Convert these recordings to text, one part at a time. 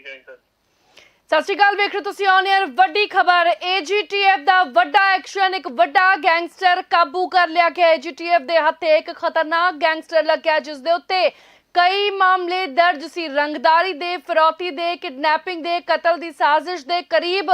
ਠੀਕ ਹੈ ਸਰ। ਸਤਿ ਸ਼੍ਰੀ ਅਕਾਲ, ਵੇਖ ਰਹੇ ਤੁਸੀਂ ਔਨ 에ਅਰ ਵੱਡੀ ਖਬਰ ਏਜੀਟੀਐਫ ਦਾ ਵੱਡਾ ਐਕਸ਼ਨ ਇੱਕ ਵੱਡਾ ਗੈਂਗਸਟਰ ਕਾਬੂ ਕਰ ਲਿਆ ਗਿਆ। ਏਜੀਟੀਐਫ ਦੇ ਹੱਥੇ ਇੱਕ ਖਤਰਨਾਕ ਗੈਂਗਸਟਰ ਲੱਗਿਆ, ਜਿਸ ਦੇ ਉੱਤੇ ਕਈ ਮਾਮਲੇ ਦਰਜ ਸੀ। ਰੰਗਦਾਰੀ ਦੇ, ਫਰੋਤੀ ਦੇ, ਕਿਡਨੈਪਿੰਗ ਦੇ, ਕਤਲ ਦੀ ਸਾਜ਼ਿਸ਼ ਦੇ ਕਰੀਬ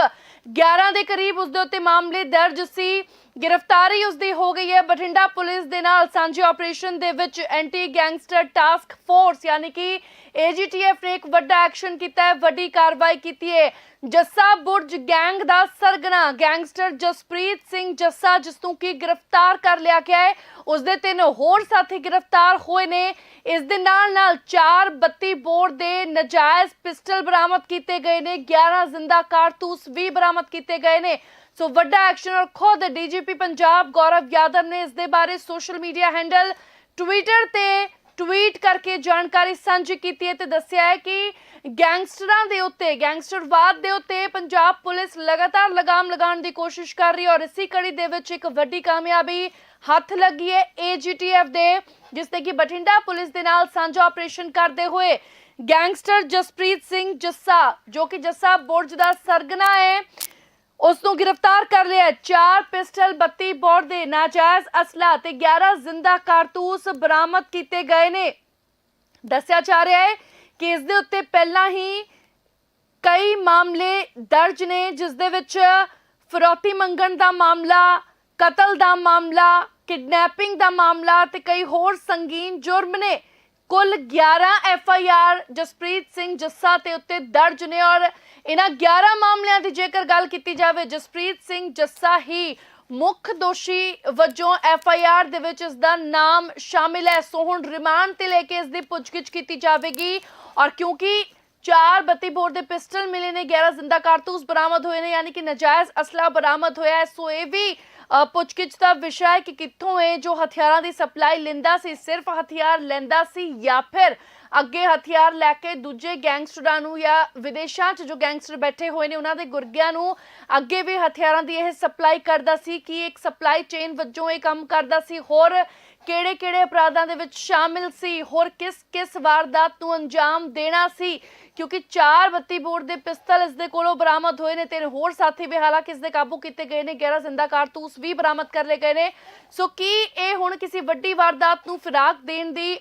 11 ਦੇ ਕਰੀਬ ਉਸ ਦੇ ਉੱਤੇ ਮਾਮਲੇ ਦਰਜ ਸੀ। ਗ੍ਰਿਫਤਾਰੀ ਉਸ ਦੀ ਹੋ ਗਈ ਹੈ। ਬਠਿੰਡਾ ਪੁਲਿਸ ਦੇ ਨਾਲ ਸਾਂਝੇ ਆਪਰੇਸ਼ਨ ਦੇ ਵਿੱਚ ਐਂਟੀ ਗੈਂਗਸਟਰ ਟਾਸਕ ਫੋਰਸ, ਯਾਨੀ ਕਿ ਏਜੀਟੀਐਫ ਨੇ ਇੱਕ ਵੱਡਾ ਐਕਸ਼ਨ ਕੀਤਾ ਹੈ, ਵੱਡੀ ਕਾਰਵਾਈ ਕੀਤੀ ਹੈ। ਜੱਸਾ ਬੁਰਜ ਗੈਂਗ ਦਾ ਸਰਗਨਾ ਗੈਂਗਸਟਰ ਜਸਪ੍ਰੀਤ ਸਿੰਘ ਜੱਸਾ, ਜਿਸ ਨੂੰ ਕੀ ਗ੍ਰਿਫਤਾਰ ਕਰ ਲਿਆ ਗਿਆ ਹੈ। ਉਸ ਦੇ ਤਿੰਨ ਹੋਰ ਸਾਥੀ ਗ੍ਰਿਫਤਾਰ ਹੋਏ ਨੇ। ਇਸ ਦੇ ਨਾਲ ਨਾਲ 4 32 ਬੋਰ ਦੇ ਨਜਾਇਜ਼ ਪਿਸਟਲ ਬਰਾਮਦ ਕੀਤੇ ਗਏ ਨੇ। 11 ਜ਼ਿੰਦਾ ਕਾਰਤੂਸ ਵੀ ਬਰਾਮਦ ਕੀਤੇ ਗਏ ਨੇ। ਸੋ ਵੱਡਾ ਐਕਸ਼ਨ ਔਰ ਖੁਦ ਡੀਜੀਪੀ ਪੰਜਾਬ ਗੌਰਵ ਯਾਦਵ ਨੇ ਇਸ ਦੇ ਬਾਰੇ ਸੋਸ਼ਲ ਮੀਡੀਆ ਹੈਂਡਲ ਟਵਿੱਟਰ ਤੇ ਟਵੀਟ ਕਰਕੇ ਜਾਣਕਾਰੀ ਸਾਂਝੀ ਕੀਤੀ ਹੈ ਤੇ ਦੱਸਿਆ ਹੈ ਕਿ ਗੈਂਗਸਟਰਾਂ ਦੇ ਉੱਤੇ, ਗੈਂਗਸਟਰਵਾਦ ਦੇ ਉੱਤੇ ਪੰਜਾਬ ਪੁਲਿਸ ਲਗਾਤਾਰ ਲਗਾਮ ਲਗਾਉਣ ਦੀ ਕੋਸ਼ਿਸ਼ ਕਰ ਰਹੀ ਹੈ ਔਰ ਇਸੇ ਕੜੀ ਦੇ ਵਿੱਚ ਇੱਕ ਵੱਡੀ ਕਾਮਯਾਬੀ ਹੱਥ ਲੱਗੀ ਹੈ ਏਜੀਟੀਐਫ ਦੇ, ਜਿਸ ਤੇ ਕਿ ਬਠਿੰਡਾ ਪੁਲਿਸ ਦੇ ਨਾਲ ਸਾਂਝਾ ਆਪਰੇਸ਼ਨ ਕਰਦੇ ਹੋਏ ਗੈਂਗਸਟਰ ਜਸਪ੍ਰੀਤ ਸਿੰਘ ਜੱਸਾ, ਜੋ ਕਿ ਜੱਸਾ ਬੁਰਜ ਦਾ ਸਰਗਨਾ ਹੈ ਉਸ ਨੂੰ ਗ੍ਰਿਫਤਾਰ ਕਰ ਲਿਆ ਚਾਰ ਪਿਸਟਲ 32 ਬੋਰ ਦੇ ਨਾਜਾਇਜ਼ ਅਸਲਾ ਤੇ 11 ਜ਼ਿੰਦਾ ਕਾਰਤੂਸ ਬਰਾਮਦ ਕੀਤੇ ਗਏ ਨੇ। ਦੱਸਿਆ ਜਾ ਰਿਹਾ ਹੈ ਕਿ ਇਸ ਦੇ ਉੱਤੇ ਪਹਿਲਾਂ ਹੀ ਕਈ ਮਾਮਲੇ ਦਰਜ ਨੇ, ਜਿਸ ਦੇ ਵਿੱਚ ਫਰੋਤੀ ਮੰਗਣ ਦਾ ਮਾਮਲਾ, ਕਤਲ ਦਾ ਮਾਮਲਾ, ਕਿਡਨੈਪਿੰਗ ਦਾ ਮਾਮਲਾ ਤੇ ਕਈ ਹੋਰ ਸੰਗੀਨ ਜੁਰਮ ਨੇ। ਕੁੱਲ 11 F I R Jaspreet Singh Jassa ਤੇ ਉੱਤੇ ਦਰਜ ਨੇ ਔਰ ਇਹਨਾਂ 11 ਮਾਮਲਿਆਂ ਦੀ ਜੇਕਰ ਗੱਲ ਕੀਤੀ ਜਾਵੇ, ਜਸਪ੍ਰੀਤ ਸਿੰਘ ਜੱਸਾ ਹੀ ਮੁੱਖ ਦੋਸ਼ੀ ਵਜੋਂ ਐਫ ਆਈ ਆਰ ਦੇ ਵਿੱਚ ਇਸ ਦਾ ਨਾਮ ਸ਼ਾਮਿਲ ਹੈ। ਸੋ ਹੁਣ ਰਿਮਾਂਡ ਤੇ ਲੈ ਕੇ ਇਸ ਦੀ ਪੁੱਛਗਿੱਛ ਕੀਤੀ ਜਾਵੇਗੀ ਔਰ ਕਿਉਂਕਿ ਚਾਰ 32 ਬੋਰ ਦੇ ਪਿਸਟਲ ਮਿਲੇ ਨੇ 11 ਜ਼ਿੰਦਾ ਕਾਰਤੂਸ ਬਰਾਮਦ ਹੋਏ ਨੇ, ਯਾਨੀ ਕਿ ਨਜਾਇਜ਼ ਅਸਲਾ ਬਰਾਮਦ ਹੋਇਆ ਹੈ। ਸੋ ਇਹ ਵੀ ਪੁੱਛਗਿੱਛ ਦਾ ਵਿਸ਼ਾ ਹੈ ਕਿ ਕਿੱਥੋਂ ਇਹ ਜੋ ਹਥਿਆਰਾਂ ਦੀ ਸਪਲਾਈ ਲੈਂਦਾ ਸੀ, ਸਿਰਫ ਹਥਿਆਰ ਲੈਂਦਾ ਸੀ ਜਾਂ ਫਿਰ ਅੱਗੇ ਹਥਿਆਰ ਲੈ ਕੇ ਦੂਜੇ ਗੈਂਗਸਟਰਾਂ ਨੂੰ ਜਾਂ ਵਿਦੇਸ਼ਾਂ 'ਚ ਜੋ ਗੈਂਗਸਟਰ ਬੈਠੇ ਹੋਏ ਨੇ, ਉਹਨਾਂ ਦੇ ਗੁਰਗਿਆਂ ਨੂੰ ਅੱਗੇ ਵੀ ਹਥਿਆਰਾਂ ਦੀ ਇਹ ਸਪਲਾਈ ਕਰਦਾ ਸੀ ਕਿ ਇੱਕ ਸਪਲਾਈ ਚੇਨ ਵਜੋਂ ਇਹ ਕੰਮ ਕਰਦਾ ਸੀ। ਹੋਰ ਕਿਹੜੇ ਕਿਹੜੇ ਅਪਰਾਧਾਂ ਦੇ ਵਿੱਚ ਸ਼ਾਮਿਲ ਸੀ? ਹੋਰ ਕਿਸ ਕਿਸ ਵਾਰਦਾਤ ਨੂੰ ਅੰਜਾਮ ਦੇਣਾ ਸੀ? ਕਿਉਂਕਿ 4 ਬੱਤੀ ਬੋਰਡ ਦੇ ਪਿਸਤਲ ਇਸ ਦੇ ਕੋਲੋਂ ਬਰਾਮਦ ਹੋਏ ਨੇ ਤਿੰਨ ਹੋਰ ਸਾਥੀ ਵੀ ਹਾਲਾਂਕਿ ਇਸ ਦੇ ਕਾਬੂ ਕੀਤੇ ਗਏ ਨੇ 11 ਜ਼ਿੰਦਾ ਕਾਰਤੂਸ ਵੀ ਬਰਾਮਦ ਕਰ ਲਏ ਗਏ ਨੇ। ਸੋ ਕੀ ਇਹ ਹੁਣ ਕਿਸੇ ਵੱਡੀ ਵਾਰਦਾਤ ਨੂੰ ਫਿਰਾਕ ਦੇਣ ਦੀ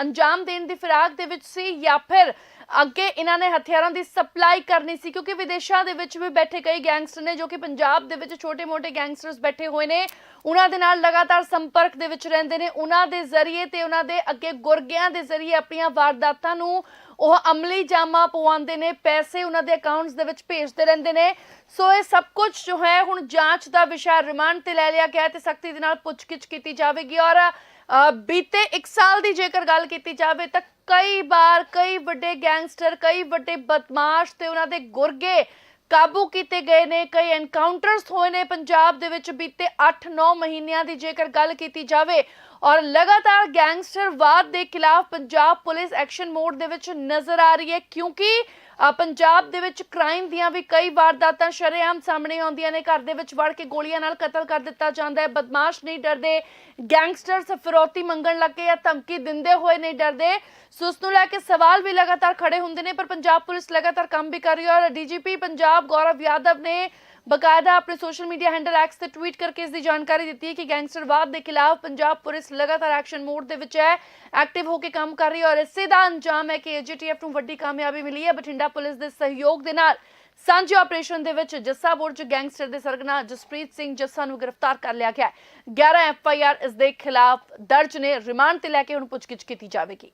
ਅੰਜਾਮ ਦੇਣ ਦੀ ਫਿਰਾਕ ਦੇ ਵਿੱਚ ਸੀ ਜਾਂ ਫਿਰ ਅੱਗੇ ਇਹਨਾਂ ਨੇ ਹਥਿਆਰਾਂ ਦੀ ਸਪਲਾਈ ਕਰਨੀ ਸੀ? ਕਿਉਂਕਿ ਵਿਦੇਸ਼ਾਂ ਦੇ ਵਿੱਚ ਵੀ ਬੈਠੇ ਕਈ ਗੈਂਗਸਟਰ ਨੇ ਜੋ ਕਿ ਪੰਜਾਬ ਦੇ ਵਿੱਚ ਛੋਟੇ-ਮੋਟੇ ਗੈਂਗਸਟਰਸ ਬੈਠੇ ਹੋਏ ਨੇ। ਉਹਨਾਂ ਦੇ ਨਾਲ ਲਗਾਤਾਰ ਸੰਪਰਕ ਦੇ ਵਿੱਚ ਰਹਿੰਦੇ ਨੇ। ਉਹਨਾਂ ਦੇ ਜ਼ਰੀਏ ਤੇ ਉਹਨਾਂ ਦੇ ਅੱਗੇ ਗੁਰਗਿਆਂ ਦੇ ਜ਼ਰੀਏ ਆਪਣੀਆਂ ਵਾਰਦਾਤਾਂ ਨੂੰ ਉਹ ਅਮਲੀ ਜਾਮਾ ਪਵਾਉਂਦੇ ਨੇ, ਪੈਸੇ ਉਹਨਾਂ ਦੇ ਅਕਾਊਂਟਸ ਦੇ ਵਿੱਚ ਭੇਜਦੇ ਰਹਿੰਦੇ ਨੇ। ਸੋ ਇਹ ਸਭ ਕੁਝ ਜੋ ਹੈ ਹੁਣ ਜਾਂਚ ਦਾ ਵਿਸ਼ਾ ਰਿਮਾਂਡ ਤੇ ਲੈ ਲਿਆ ਗਿਆ ਹੈ ਤੇ ਸਖਤੀ ਦੇ ਨਾਲ ਪੁੱਛਗਿੱਛ ਕੀਤੀ ਜਾਵੇਗੀ। ਔਰ ਬੀਤੇ 1 ਸਾਲ ਦੀ ਜੇਕਰ ਗੱਲ ਕੀਤੀ ਜਾਵੇ ਤਾਂ ਕਈ ਵਾਰ ਕਈ ਵੱਡੇ ਗੈਂਗਸਟਰ, ਕਈ ਵੱਡੇ ਬਦਮਾਸ਼ ਤੇ ਉਹਨਾਂ ਦੇ ਗੁਰਗੇ ਕਾਬੂ ਕੀਤੇ ਗਏ ਨੇ, ਕਈ ਐਨਕਾਊਂਟਰਸ ਹੋਏ ਨੇ ਪੰਜਾਬ ਦੇ ਵਿੱਚ ਬੀਤੇ 8-9 ਮਹੀਨਿਆਂ ਦੀ ਜੇਕਰ ਗੱਲ ਕੀਤੀ ਜਾਵੇ ਔਰ ਲਗਾਤਾਰ ਗੈਂਗਸਟਰਵਾਦ ਦੇ ਖਿਲਾਫ ਪੰਜਾਬ ਪੁਲਿਸ ਐਕਸ਼ਨ ਮੋਡ ਦੇ ਵਿੱਚ ਨਜ਼ਰ ਆ ਰਹੀ ਹੈ, ਕਿਉਂਕਿ ਪੰਜਾਬ ਦੇ ਵਿੱਚ ਕ੍ਰਾਈਮ ਦੀਆਂ ਵੀ ਕਈ ਵਾਰਦਾਤਾਂ ਸ਼ਰੇਆਮ ਸਾਹਮਣੇ ਆਉਂਦੀਆਂ ਨੇ। ਘਰ ਦੇ ਵਿੱਚ ਵੜ ਕੇ ਗੋਲੀਆਂ ਨਾਲ ਕਤਲ ਕਰ ਦਿੱਤਾ ਜਾਂਦਾ ਹੈ। ਬਦਮਾਸ਼ ਨਹੀਂ ਡਰਦੇ। ਗੈਂਗਸਟਰਸ ਫਿਰੌਤੀ ਮੰਗਣ ਲੱਗੇ ਜਾਂ ਧਮਕੀ ਦਿੰਦੇ ਹੋਏ ਨਹੀਂ ਡਰਦੇ। ਸੋ ਉਸ ਨੂੰ ਲੈ ਕੇ ਸਵਾਲ ਵੀ ਲਗਾਤਾਰ ਖੜੇ ਹੁੰਦੇ ਨੇ, ਪਰ ਪੰਜਾਬ ਪੁਲਿਸ ਲਗਾਤਾਰ ਕੰਮ ਵੀ ਕਰ ਰਹੀ ਹੈ ਔਰ ਡੀਜੀਪੀ ਪੰਜਾਬ ਗੌਰਵ ਯਾਦਵ ਨੇ ਬਕਾਇਦਾ ਆਪਣੇ ਸੋਸ਼ਲ ਮੀਡੀਆ ਹੈਂਡਲ ਐਕਸ ਤੇ ਟਵੀਟ ਕਰਕੇ ਇਸ ਦੀ ਜਾਣਕਾਰੀ ਦਿੱਤੀ ਹੈ ਕਿ ਗੈਂਗਸਟਰਵਾਦ ਦੇ ਖਿਲਾਫ ਪੰਜਾਬ ਪੁਲਿਸ ਲਗਾਤਾਰ ਐਕਸ਼ਨ ਮੋਡ ਦੇ ਵਿੱਚ ਹੈ। ਐਕਟਿਵ ਹੋ ਕੇ ਕੰਮ ਕਰ ਰਹੀ ਹੈ ਔਰ ਇਸੇ ਦਾ ਅੰਜਾਮ ਹੈ ਕਿ ਏਜੀਟੀਐਫ ਨੂੰ ਵੱਡੀ ਕਾਮਯਾਬੀ ਮਿਲੀ ਹੈ। ਬਠਿੰਡਾ ਪੁਲਿਸ ਦੇ ਸਹਿਯੋਗ ਦੇ ਨਾਲ ਸਾਂਝੇ ਆਪਰੇਸ਼ਨ ਦੇ ਵਿੱਚ ਜੱਸਾ ਬੁਰਜ, ਗੈਂਗਸਟਰ ਦੇ ਸਰਗਨਾ ਜਸਪ੍ਰੀਤ ਸਿੰਘ ਜੱਸਾ ਨੂੰ ਗ੍ਰਿਫਤਾਰ ਕਰ ਲਿਆ ਗਿਆ ਹੈ। 11 ਐਫ ਆਈ ਆਰ ਇਸ ਦੇ ਖਿਲਾਫ ਦਰਜ ਨੇ, ਰਿਮਾਂਡ ਤੇ ਲੈ ਕੇ ਹੁਣ ਪੁੱਛਗਿੱਛ ਕੀਤੀ ਜਾਵੇਗੀ।